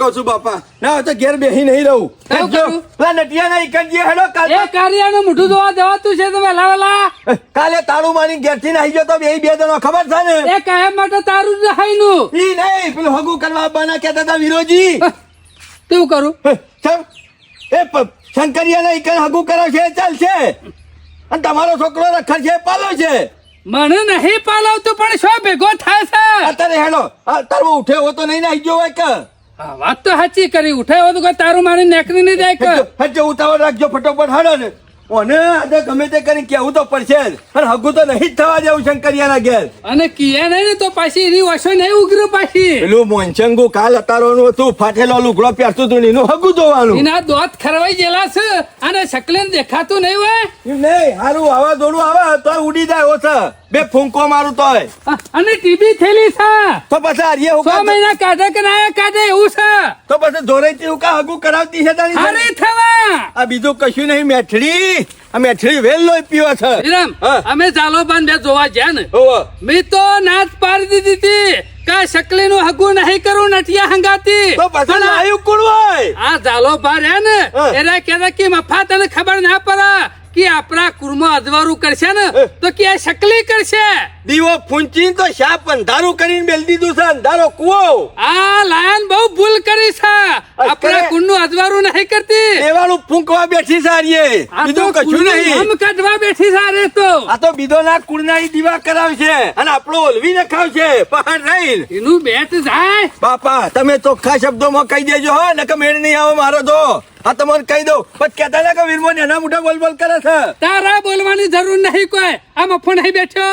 કહું છું બાપા. ના હવે તો ઘેર બેહી નહીં રહું? પેલા નટિયા ના ઈકણ જે હેડો કાલ એ કાર્યાનું મોઢું ધોવા દેવાતું છે તમે લાવેલા કાલે તારું મારી ઘેરથી નાહી જતો બે બે જણો ખબર છે ને? એ કાયમ માટે તારું જ નું ઈ નહીં પેલું હગુ કરવા આવવાના કહેતા હતા વિરોજી. તેવું કરું? એ શંકરિયા ના ઈકણ હગુ કરાવશે એ ચાલશે. અને તમારો છોકરો રખડ છે પાલો છે. મને નહીં પાલવતું પણ શું ભેગો થાય છે? અત્યારે હેડો તારું તારો ઉઠે હો તો નહીં નાઈ ગયો હોય કે. હા, વાત તો સાચી કરી. ઉઠાયો તો તારું મારી નેકરી નહીં જાય કે હજો ઉતાવળ રાખજો ફટોફટ હાડો ને. ઓને આજે ગમે તે કરી કેવું તો પડશે જ. અને હગું તો નહીં જ થવા દેવું શંકરિયાના ઘેર. અને કિયા નહીં ને તો પાછી એની વસો નહીં ઉગ્ર પાછી. પેલું મોનચંગુ કાલ અતારોનું હતું ફાટેલો લુગડો પહેરતું હતું એનું હગું જોવાનું. એના દોત ખરવાઈ ગયેલા છે અને શકલે દેખાતું નહીં હોય. નહીં હારું વાવાઝોડું આવા તો ઉડી જાય ઓછા. બે ફૂંકો મારું તોય. અને ટીબી થેલી છે. તો પછી આર્ય છ હુકા મહિના કાઢે કે ના કાઢે એવું છે. તો પછી જોરેથી હુકા હગુ કરાવતી છે તારી અરે થવા! આ બીજું કશું નહીં મેઠડી. આ મેઠડી વેલ લોય પીવો છે. વિરામ અમે ચાલો પણ બે જોવા ગયા ને. મેં તો નાચ પાડી દીધી હતી કા શકલી નું હગું નહીં કરું નટિયા હંગાતી. તો પછી આયુ કોણ હોય? આ ચાલો બાર હે ને હા. એને કહેતા કે મફા તને ખબર ના પડે. કે આપણા કુરમાં અજવાળું કરશે ને તો કે શકલી કરશે. દીવો ફૂંચી તો શાપ અંધારું કરીને બેલ દીધું છે અંધારો કુવો. આ લાયન બહુ ભૂલ કરી છે. આપણા કુંડનું અજવાળું નહીં કરતી. દેવાળું ફૂંકવા બેઠી છે બીજું કશું નહીં. નામ કાઢવા બેઠી છે રે તો. આ તો બીજો ના કુળના ઈ દીવા કરાવશે અને આપણો ઓલવી નખાવશે. પહાડ રહીને એનું બેટ જાય. બાપા તમે ચોખ્ખા શબ્દોમાં કહી દેજો હો નકમ મેળ નહીં આવે મારો તો. આ તમને કહી દઉં. પણ કહેતા ને કે વીરમો એના મોઢા બોલ બોલ કરે છે. તારા બોલવાની જરૂર નહીં કોઈ. આ મફો નહીં બેઠો.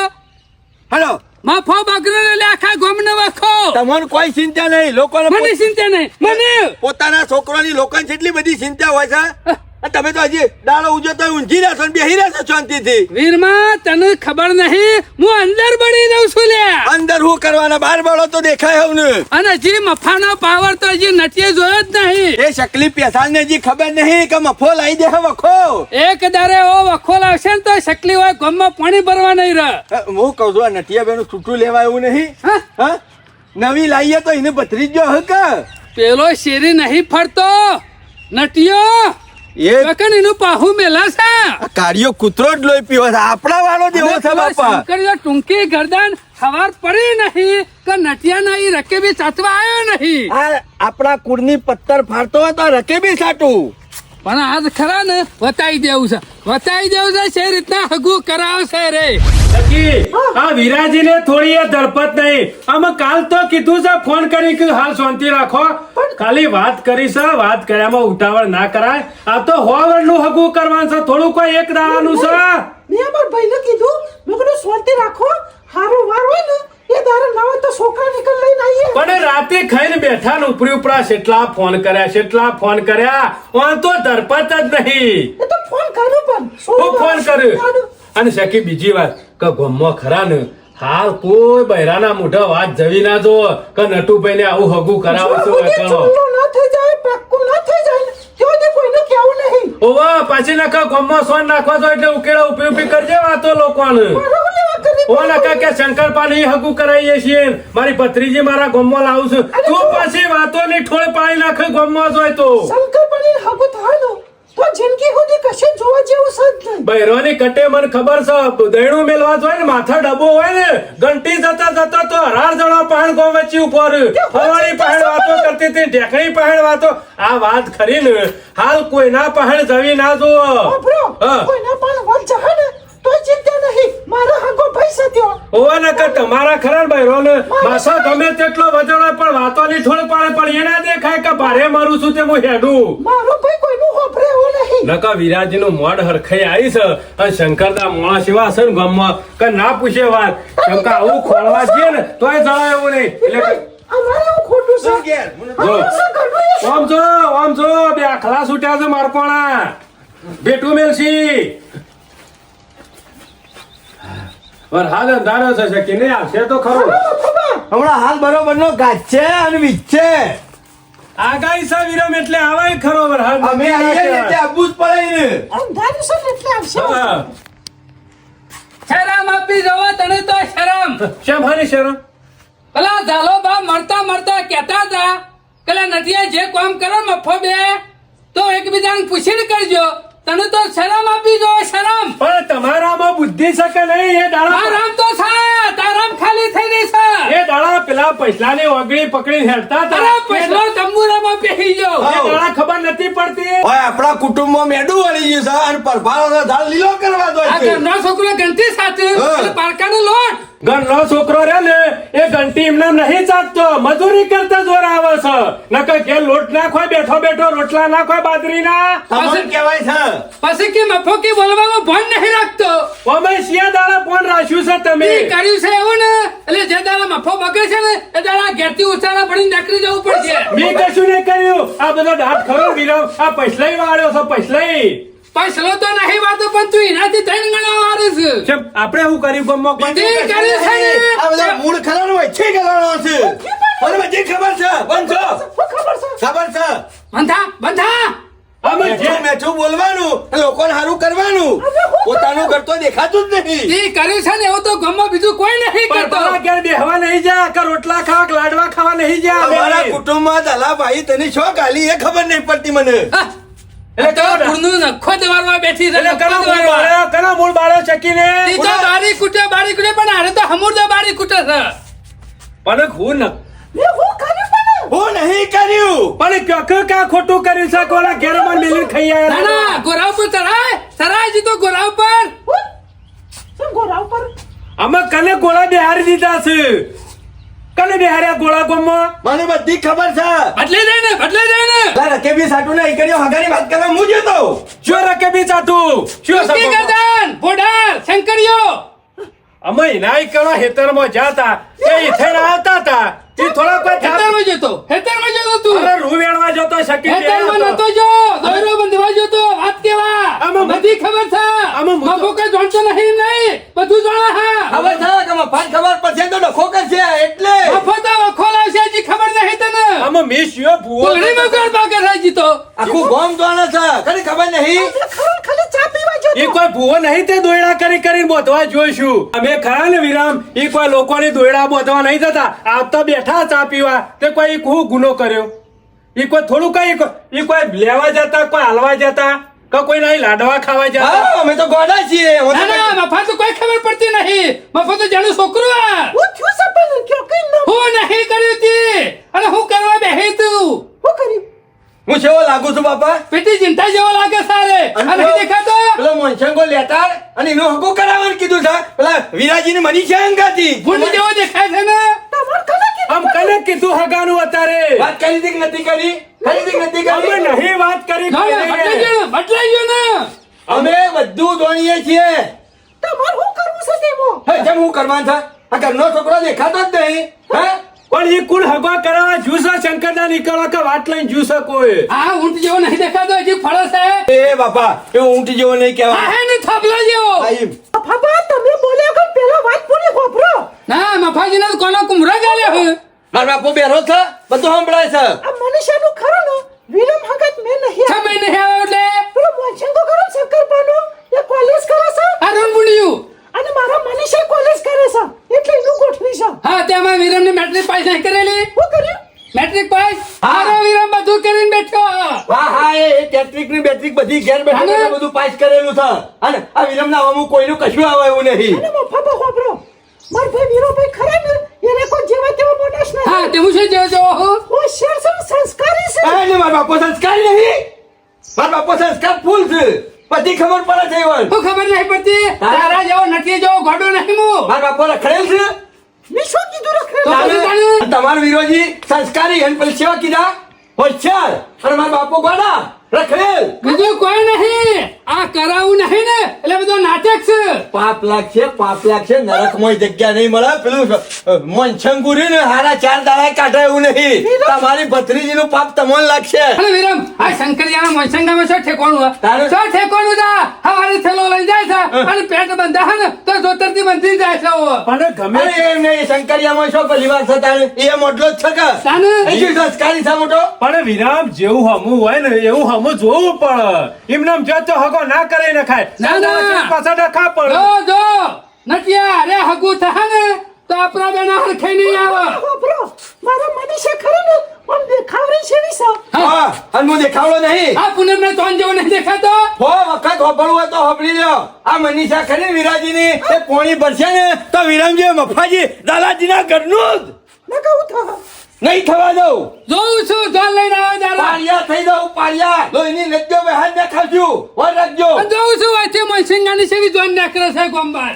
હલો. મફો બગડો લે આખા ગોમ ગોમને વખો. તમને કોઈ ચિંતા નહીં. લોકોને મને ચિંતા નહીં. મને. પોતાના છોકરાની લોકોને જેટલી બધી ચિંતા હોય છે તમે તો હજી દાડો ઉજો તો ઊંઘી રહેશો ને બેહી રહેશો શાંતિથી? વીરમાં તને ખબર નહીં હું અંદર બળી રહું છું લે. અંદર હું કરવાના બાર બળો તો દેખાય હું અને હજી મફાનો પાવર તો હજી નટીએ જોયો જ નહીં. એ શકલી પેસાલ ને હજી ખબર નહીં કે મફો લાવી દે વખો. એક દારે ઓ વખો લાવશે ને તો શકલી હોય ગમમાં પાણી ભરવા નહીં રહે. હું કહું છું નટિયા બેનું છૂટું લેવા એવું નહીં. નવી લાવીએ તો એને ભત્રીજો હે કે? પેલો શેરી નહીં ફરતો. નટિયો એ એનું પાહુ મેલા છે. કાળિયો કૂતરો જ લોહી પીવો છે. આપણા વાળો જેવો છે પેલો બાપા. શંકરીયો ટૂંકી ગરદન સવાર પડી નહીં કે નટિયા ના રકે રકેબી ચાચવા આવ્યો નહીં. આ આપણા કુળની પથ્થર ફાડતો હતો રકે બી સાટું પણ આજ ખરા ને વતાઈ દેવું છે. વતાઈ દેવું છે છે રીતના હગું કરાવશે રે. આ વિરાજીને થોડી એ ધડપત નહીં. આમાં કાલ તો કીધું છે ફોન કરી કે હાલ શાંતિ રાખો. ખાલી વાત કરી છે વાત કર્યામાં ઉતાવળ ના કરાય. આ તો હોવરનું હગું કરવાનું છે થોડું કોઈ એક દાડાનું છે. મેં અમારા ભાઈને કીધું. મેં કીધું શાંતિ રાખો. હારું વાર હોય ને એ દારે ના તો છોકરા નીકળ લઈને આવીએ. પણ રાતે ખાઈને બેઠા ને ઉપરી ઉપરા કેટલા ફોન કર્યા કેટલા ફોન કર્યા. ઓન તો ધરપત જ નહીં. એ તો ફોન કર્યો પણ. હું ફોન કર્યો. અને સકી બીજી વાત કે ગમમાં ખરા ને હાલ કોઈ બૈરાના મોઢા વાત જવી ના જો કે નટુભાઈ ને આવું હગું કરાવો છો ના થઈ જાય પેક્કું ના થઈ જાય ને કોઈને કેવું નહીં. ઓવા પાછી નાખો ગમમાં સોન નાખવા જો એટલે ઉકેળા ઉપી ઉપી કરજે વાતો લોકોને. લેવા ઓ નકા કે શંકરપાલ પાણી હગું કરાવીએ છીએ. મારી ભત્રીજી મારા ગોમવા લાવું છું. તું પછી વાતો ની ઠોળ પાણી નાખે ગમમાં જોય તો. શંકર પડી હગું થાય ને તો જિંદગી સુધી કશે જોવા જેવું નહીં. બૈરોની કટે મને ખબર છે દૈણું મેલવા જોઈએ ને માથા ડબ્બો હોય ને ઘંટી જતા જતા તો હરાર જણા પહાડ ગો વચ્ચે ઉપર ફવાળી પહાડ વાતો કરતી હતી ઢેકણી પહાડ વાતો. આ વાત ખરી ને. હાલ કોઈના પહાડ જવી ના જુઓ. કોઈના પહેણ વાત જહે ને તો ચિંતા નહીં. પૈસા દ્યો ના કે તમારા ખરા બૈરો ને માસા ગમે તેટલો વજણો પણ વાતો ની ઠોળ પાડે પણ એના દેખાય કે ભારે મારું છું તે હું હેડું. મારો ભાઈ કોઈનું હોપરે હો નહીં. નકા વિરાજી નું મોડ હરખાઈ આવી છે અને શંકરદા મોણા સેવા છે ને ગામમાં કે ના પૂછે વાત. કેમ કે આવું ખોળવા જઈએ ને તોય જણાય એવું નહીં. એટલે અમારે એવું ખોટું છે. ગેર મને જો. એ. આમ જો આમ જો બે આખલા છૂટ્યા છે મારકોણા બેઠું મેલસી વરસાદ અંધારો છે શકી નહીં આવશે તો ખરો. હમણાં હાલ બરોબર નો ગાજ છે અને વીજ છે. આગાહી છે વિરમ એટલે આવે ખરો વરસાદ અમે આવીએ એટલે આવવું જ પડે ને અંધારું છે એટલે આવશે શરમ આપી જવો તને તો શરમ. શેમ હારી શરમ? પેલા ઝાલો બા મરતા મરતા કેતા હતા પેલા નટિયા જે કામ કરો મફો બે તો એકબીજાને પૂછીને કરજો. તને તો શરમ આપી જો શરમ. પણ તમારામાં બુદ્ધિ છે કે નહીં એ દાડા આરામ તો છે તારામ ખાલી થઈ ગઈ છે. એ દાડા પેલા પૈસાની ઓગળી પકડી હેરતા તારા અરે પછલો તંબુરામાં પેહી ગયો એ દાડા ખબર નથી પડતી. ઓય આપણા કુટુંબમાં મેડું વળી ગયું છે અને પરભાળો ઝાડ લીલો કરવા દો આ ઘરનો છોકરો ઘંટી સાથે પારકાનો લોટ. ઘરનો છોકરો રે ને એ ઘંટી એમને નહીં ચાકતો મજૂરી કરતા જોર આવે છે. નકર કે લોટ નાખો બેઠો બેઠો રોટલા નાખોય બાજરીના. તમને કહેવાય છે. પછી કે મફો કે બોલવાનો ભણ નહીં રાખતો. અમે શિયા દાડા ફોન રાખ્યું છે તમે. કર્યું છે એવું ને? એટલે જે દાડા મફો બગડે છે ને એ દાડા ઘેરથી ઉછાળા પડીને નીકળી જવું પડશે. મેં કશું નહીં કર્યું. આ બધો દાંત ખરો વિરમ આ પૈસલાઈ વાળ્યો છે પૈસલાઈ. પૈસલો તો નહીં વાતો પણ તું એનાથી ત્રણ ગણો વારે છે. કેમ? આપણે શું કર્યું? ગમો કર્યું છે? આ બધા મૂળ ખરાનો હોય છે ગલાનો છે. મને બધી ખબર છે? બંધો ખબર છે? ખબર છે? બંધા બંધા! અમે જે મેઠું મેઠું બોલવાનું. લોકોને સારું કરવાનું. પોતાનું ઘર તો દેખાતું જ નહીં. જે કર્યું છે ને એવું તો ગમમાં બીજું કોઈ નહીં પણ કરતો. ઘેર બેહવા નહીં જા કે રોટલા ખાવા લાડવા ખાવા નહીં જા મારા અમે. દલા ભાઈ તને શો ગાલી એ ખબર નહીં પડતી મને. એટલે તો ગુણનું નખો દવારવા બેઠી છે કના મૂળ બાળો મૂળ બાળ્યો ચકીને ઈ તો બારી કૂટે બારી કૂટે પણ હારે તો હમુરદા બારી કૂટે છે. પણ હું ન હું કર્યું પણ? હું નહીં કર્યું. પણ ક્યાંક કા ખોટું કર્યું છે કોના ઘેરમાં મિલીને ખાઈ ના આવ્યા ના ગોરા ઉપર ચડાય ચડાય જી તો શું અમે કને ગોળા બેહારી દીધા છે? કને બેહાર્યા ગોળા ગોમમાં? મને બધી ખબર છે. બદલે દે ને બદલી દે ને. લા રકેબી સાટુ નહીં કર્યો હગાની વાત કરવા હું જતો શું રકે બી ચાટું શું સકી? ગરદન ભોડાર શંકરિયો અમે ઇનાય કણા હેતરમાં જાતા એ ઇથેર આવતા તા. એ થોડા કોઈ થાપ- હેતરમાં જતો હેતરમાં જતો તું. અરે રૂ વેણવા જતો શકી હેતરમાં નતો જો દોરો બંધવા જતો વાત કેવા? આમાં બધી ખબર છે. આમાં મુદ્દો- કે જોણતો નહીં નહીં. બધું જાણે હા. હવે થા કે ફાન ખબર પડશે તો ડખો કરશે એટલે મફો તો વખો લાવશે હજી ખબર નહીં તને અમે મિસ યો ભૂવો કોલડી માં કોણ બાગર રાજી તો આખું ગોમ દોણા છે કદી ખબર નહીં? ખાલી ચા પીવા જો એ કોઈ ભૂવો નહીં તે દોયડા કરી કરી બોધવા જોઈશું. અમે ખરા ને વિરામ એ કોઈ લોકોની દોયડા બોધવા નહીં જતા. આવતા બેઠા ચા પીવા. તે કોઈ ઈ હું ગુનો કર્યો. એ કોઈ થોડું કઈ એ કોઈ લેવા જતા કોઈ હાલવા જતા? કે કોઈ નહીં લાડવા ખાવા હા અમે તો ગોડા છીએ. ના ના મફા તો કોઈ ખબર પડતી નહીં મફા તો જાણું છોકરો આ. હું છું સપન કયો કઈ ન હું નહીં કર્યું તી. અને હું કરવા બેહી તું હું કર્યું? હું કેવો લાગુ છું બાપા. પેટી ચિંતા જેવો લાગે સારે. અને દેખાતો પેલો મોનશંગો લેતા અને એનું હગું કરાવવાનું કીધું છે. પેલા વિરાજીની મની છે અંગાતી ગુંડ જેવો દેખાય છે ને? આમ કને કીધું હગાનું અત્યારે. વાત કરી દીક નથી કરી? કરી નથી કરી? અમે નહીં વાત કરી બદલાઈ ગયો. ને, બદલાઈ ગયો ને. અમે બધું દોણીએ છીએ. તમારે હું કરવું છે તેમાં? હે, જેમ હું કરવાનું છે? આ ઘરનો છોકરો દેખાતો જ નહીં. હે? પણ એ કુલ હગવા કરાવવા જુસો શંકરના નીકળવા કે વાત લઈને જુસો કોઈ? આ ઊંટ જેવો નહીં દેખાતો હજી ફળો છે. એ બાપા એ ઊંટ જેવો નહીં આ કહેવાય હે ને થાંભલો જેવો. બાપા તમે બોલ્યા કે પેલા વાત પૂરી હોભરો ના મફાજીને કોનો કુમરો ગાલે હે મારા બાપો બેરો છે બધું સંભળાય છે આ મનીષાનું ખરું ને વિલમ હગત મેં નહીં છ મહિને આવ્યો એટલે પેલો મોનશંકો કરો ને શંકરપાનો એ કોલેજ કરે છે આ રણ બુંડિયું અને મારા મનીષા કોલેજ કરે છે એટલે એનું ગોઠવી છે હા તેમાં વિરમ ને મેટ્રિક પાસ નહીં કરેલી શું કર્યું મેટ્રિક પાસ હારો વિરમ બધું કરીને બેઠો હા હા એ ટેટ્રિકની બેટ્રિક બધી ઘેર બેઠા બધું પાસ કરેલું છે. અને આ વિલમ ના અમુક કોઈનું કશું આવે એવું નહીં. અને મફા માર ભાઈ વીરોભાઈ ખરા ને? એને કોઈ જેવા તેવા મોટાશ નહીં હા તે હું શું જેવો જેવો હું. હોશિયાર છે સંસ્કારી છે? ને મારા બાપો સંસ્કાર નહીં. મારા બાપો સંસ્કાર ફૂલ છે. બધી ખબર પડે છે એવન હું ખબર નહીં પડતી. તારા જેવો નટી જેવો ગોડો નહીં હું. મારા બાપો રખડેલ છે. મેં શું કીધું તમારો વિરોધી સંસ્કારી અને પેલી સેવા કીધા? હોશિયાર અને મારા બાપો ગોડા રખડેલ બીજું કોઈ નહીં. આ કરાવું નહીં ને એટલે બધું નાટક છે. પાપ લાગશે પાપ લાગશે નરકમાં જગ્યા નહીં મળે. પેલું મોનછંગુરી ને હારા ચાર દાડા કાઢે એવું નહીં. તમારી ભત્રીજીનું પાપ તમને લાગશે. અરે વિરમ આ શંકરિયાના મોસંગામાં શું ઠેકોણું? તારે- શું ઠેકોણું છે હવારે થેલો લઈ જાય છે અને પેટ બંધા ને તો જોતરથી બંધી જાય છે ઓ. પણ ગમે એમ નહીં શંકરિયામાં છો પેલી વાર તારે એ મોટલો જ છે કે? સાને? એ સંસ્કારી છે મોટો પણ વિરામ જેવું હમું હોય ને એવું હમું જોવું પડે. એમને આમ જો તો હગો ના કરે ને ખાય. ના, ના. પાછા ડખા પડે. જો જો. નટિયા અરે હગું થા ને તો આપણા બેના હરખે નહીં આવે. મારા મનીષા ખરી ને? પણ દેખાવરી છે હા. અને હું દેખાવડો નહીં. આ પૂનમ ને તોન જેવો નહીં દેખાતો? હો વખત હોભળવું હોય તો હોબળી લ્યો. આ મનીષા ખરી વિરાજીની? એ પોણી ભરશે ને તો વિરમજી મફાજી દાદાજીના ઘરનું જ. ન કહું થા નહીં થવા દઉં. જોઉં છું તોન લઈને આવે દાદા પાળિયા થઈ જાઉં પાળિયા. લોહીની લજ્જો બહાર દેખાડજો વર રાખજો. જોઉં છું વચ્ચે મનસંગાની સેવી જોન નાખરે છે ગોંબાર.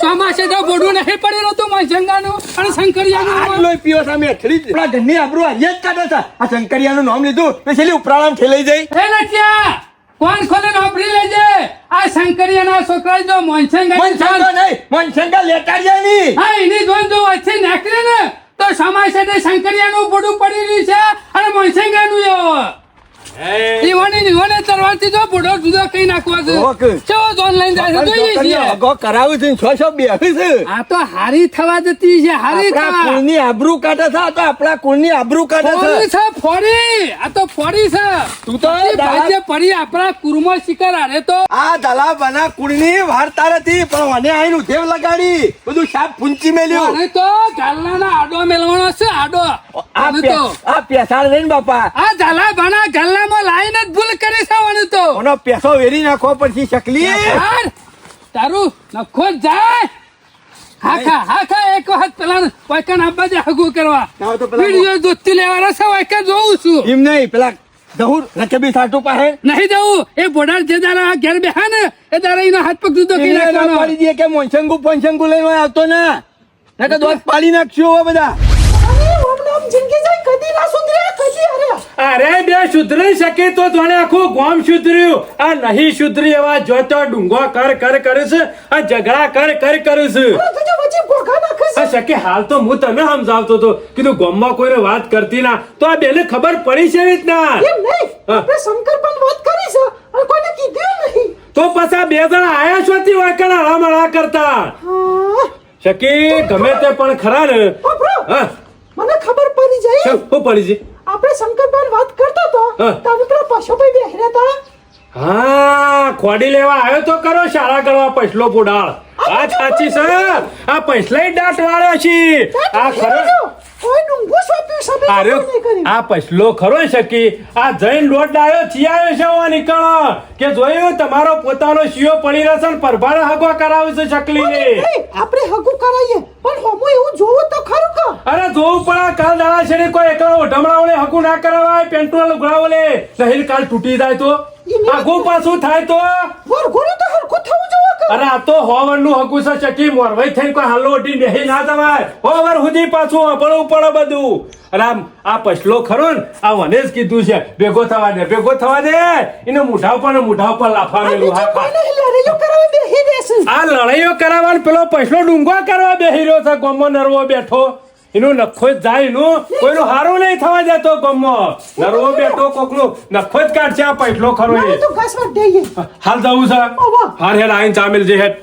ચોમાસે તો બોડું નહીં પડેલું હતું મનસંગાનું અને શંકરિયાનો આટલો પીઓ સામે અથડી જ આપણા ઘરની આબરૂ હારીએ જ કાઢો છે. આ શંકરિયાનું નામ લીધું તો છેલ્લી ઉપરાળામાં ઠેલાઈ જઈ હે નટિયા કોણ ખોલે નોકરી લેજે? આ શંકરિયાના છોકરા જો મોનસંગા મનસંગા નહીં લેટાડ્યા ની હા એની જોન જો વચ્ચે નાખરે ને તો સમાજ તે શંકરિયાનું બોડું પડી રહ્યું છે અને મોનસંગાનું એવો ઈવોની ઈવોને તરવારથી જો બોડો જુદો કઈ નાખવા છે. ચો જોન લઈને જાય છે. જોઈએ છીએ અગો કરાવું છું છ છ બેહી છે. આ તો હારી થવા જતી છે હારી થવા. કુળની આબરૂ કાઢે છે આ તો આપણા કુળની આબરૂ કાઢે ફોડી છે છે ફોડી. આ તો ફોડી છે. તું તો એ પડી આપણા કુરમો શિકાર હારે તો. આ દલાબાના કુળની વાર્તા નથી પણ મને આઈને ઉધેવ લગાડી. બધું સાપ ફૂંચી મેલ્યું. અને તો ગાલ્લાના આડો મેલવાનો છે આડો. આ તો. આ પેસાડ લઈને બાપા. આ ઝાલા ભાના ગાલ્લામાં લાઈન જ ભૂલ કરી છે અને તો. ઓનો પેસો વેરી નાખો પછી શકલી યાર, તારું નખો જાય. હાખા હાખા એક વખત પેલા વાયકાન આપવા દે હગું કરવા. તો વીડિયો જોતી લેવાના છે વાયકા જોઉં છું. એમ નહીં પેલા દહુર રકબી સાટુ પાસે. નહીં જવું. એ બોડાર જે દારા ઘેર બેહા ને એ દારા એનો હાથ પગ જુદો કરી નાખવાનો. પાડી દે કે મોનસંગુ પંચંગુ લઈને આવતો ને. નકર દોત પાડી નાખશું હવે બધા. અરે ઓમ નામ જિંદગી જાય કદી ના સુધરે કદી અરે અરે બે સુધરી શકે તો તને આખું ગોમ સુધર્યું. આ નહીં સુધરી એવા જોતો ડુંગો કર કર કરીશ આ ઝઘડા કર કર કરે છે અરે તુજો વચ્ચે ભોગા નાખે છે આ શકે હાલ તો હું તને સમજાવતો હતો. કીધું ગોમમાં કોઈને વાત કરતી ના. તો આ બેને ખબર પડી છે રીતના. એમ નહીં. શંકર પણ વાત કરી છે અને કોઈને કીધું નહીં. તો પછી બે જણા આયા છોથી વાકણ હળામળા કરતા. શકી ગમે તે પણ ખરા ને. મને ખબર પડી જાય. શું પડી છે? આપણે શંકરભાઈ વાત કરતો તો હા. તમે પેલા પશુભાઈ બેહી હતા હા ખોડી લેવા આવ્યો તો કરો શાળા કરવા પૈસલો પુડાળ આ સાચી સર. આ પૈસલાય દાંત વાળ્યો છે આ ખરો કોઈ ડુંગું સોંપ્યું સબે અરે આ પછલો ખરો શકી આ જૈન લોટ ડાયો થિયાયો છે ઓ નીકળો કે જોયું તમારો પોતાનો શિયો પડી રહેશે ને પરભારે હગવા કરાવે છે ચકલીને આપણે હગું કરાઈએ પણ હોમો એવું જોવું તો ખરું કા? અરે જોવું પડે કાલ દાડા છે ને કોઈ એકલા ઓઢમણાઓને હગું ના કરાવાય પેન્ટોલ લુગડાઓને નહીં કાલ તૂટી જાય તો. આગું પાછું થાય તો? વરઘોડું તો હરખું થવું કા? અરે આ તો હોવરનું હગું છે ચકી મોરવાઈ થઈ કોઈ હાલો ઉઠી બેહી ના જવાય. હોવર સુધી પાછું વાપરવું પડે બધું. આમ આ પછલો ખરો ને આ મને જ કીધું છે ભેગો થવા દે ભેગો થવા દે. એને મૂઢા ઉપર ને મુઢા ઉપર લાફા મેલું આ લડાઈઓ કરાવવા પેલો પછલો ડુંગો કરવા બેહી રહ્યો છે ગોમો નરવો બેઠો. એનું નખો જ જાય એનું કોઈનું હારું નહીં થવા જતો ગમો. નરવો બેઠો કોકનું નખો જ કાઢશે આ પછલો ખરો હાલ જવું છે. હાર હેડ આઈન ચામેલ જે હેડ